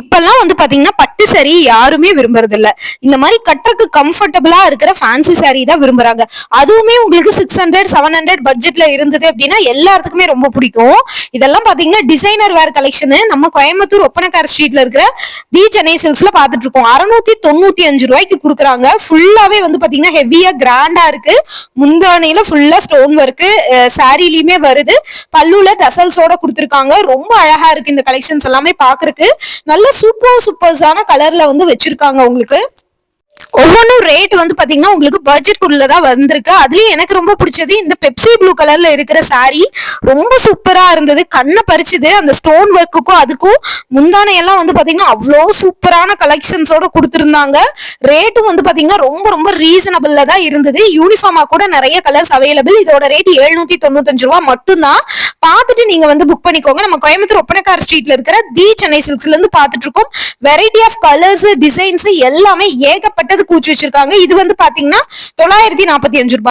இப்பெல்லாம் வந்து பாத்தீங்கன்னா பட்டு saree யாருமே விரும்புறது இல்ல இந்த மாதிரி கட்டுறதுக்கு கம்ஃபர்டபுளா இருக்கிற ஃபேன்சி சாரி தான் விரும்புறாங்க. அதுவுமே உங்களுக்கு சிக்ஸ் ஹண்ட்ரட் செவன் ஹண்ட்ரட் பட்ஜெட்ல இருந்தது அப்படின்னா எல்லாத்துக்குமே ரொம்ப பிடிக்கும். இதெல்லாம் பாத்தீங்கன்னா டிசைனர் வேர் கலெக்ஷன் நம்ம கோயம்புத்தூர் ஒப்பனக்கார ஸ்ட்ரீட்ல இருக்கிற தி சென்னை சில்க்ஸ்ல பாத்துட்டு இருக்கோம். அறுநூத்தி தொண்ணூத்தி அஞ்சு ரூபாய்க்கு கொடுக்குறாங்க. ஃபுல்லாவே வந்து பாத்தீங்கன்னா ஹெவியா கிராண்டா இருக்கு. முந்தானையில ஃபுல்லா ஸ்டோன் ஒர்க்கு சாரிலயுமே வருது. பல்லுல டசல்ஸோட கொடுத்துருக்காங்க. ரொம்ப அழகா இருக்கு இந்த கலெக்ஷன்ஸ் எல்லாமே பாக்குறதுக்கு. நல்ல சூப்பர் சூப்பர்ஸான கலர்ல வந்து வச்சிருக்காங்க உங்களுக்கு. ரேட் வந்து பாத்தீங்கன்னா உங்களுக்கு பட்ஜெட் தான் வந்திருக்கு. அதுலயும் எனக்கு ரொம்ப பிடிச்சது இந்த பெப்சி ப்ளூ கலர்ல இருக்கிற saree ரொம்ப சூப்பரா இருந்தது. கண்ணை பறிச்சுது. அந்த ஸ்டோன் ஒர்க்குக்கும் அதுக்கும் முந்தானை எல்லாம் வந்து பாத்தீங்கன்னா அவ்வளோ சூப்பரான கலெக்ஷன்ஸோட கொடுத்துருந்தாங்க. ரேட்டும் வந்து பாத்தீங்கன்னா ரொம்ப ரொம்ப ரீசனபிள்ல தான் இருந்தது. யூனிஃபார்மா கூட நிறைய கலர்ஸ் அவைலபிள் இதோட ரேட் எழுநூத்தி தொண்ணூத்தஞ்சு ரூபா மட்டும்தான். பார்த்துட்டு நீங்க வந்து புக் பண்ணிக்கோங்க. நம்ம கோயம்புத்தூர் ஒப்பனக்கார் ஸ்ட்ரீட்ல இருக்கிற தி சென்னை சில்க்ஸ்ல இருந்து பார்த்துட்டு இருக்கோம். வெரைட்டி ஆஃப் கலர்ஸ் டிசைன்ஸ் எல்லாமே ஏக ஏகப்பட்டது கூச்சி வச்சிருக்காங்க. இது வந்து பாத்தீங்கன்னா தொள்ளாயிரத்தி நாற்பத்தி அஞ்சு ரூபாய்.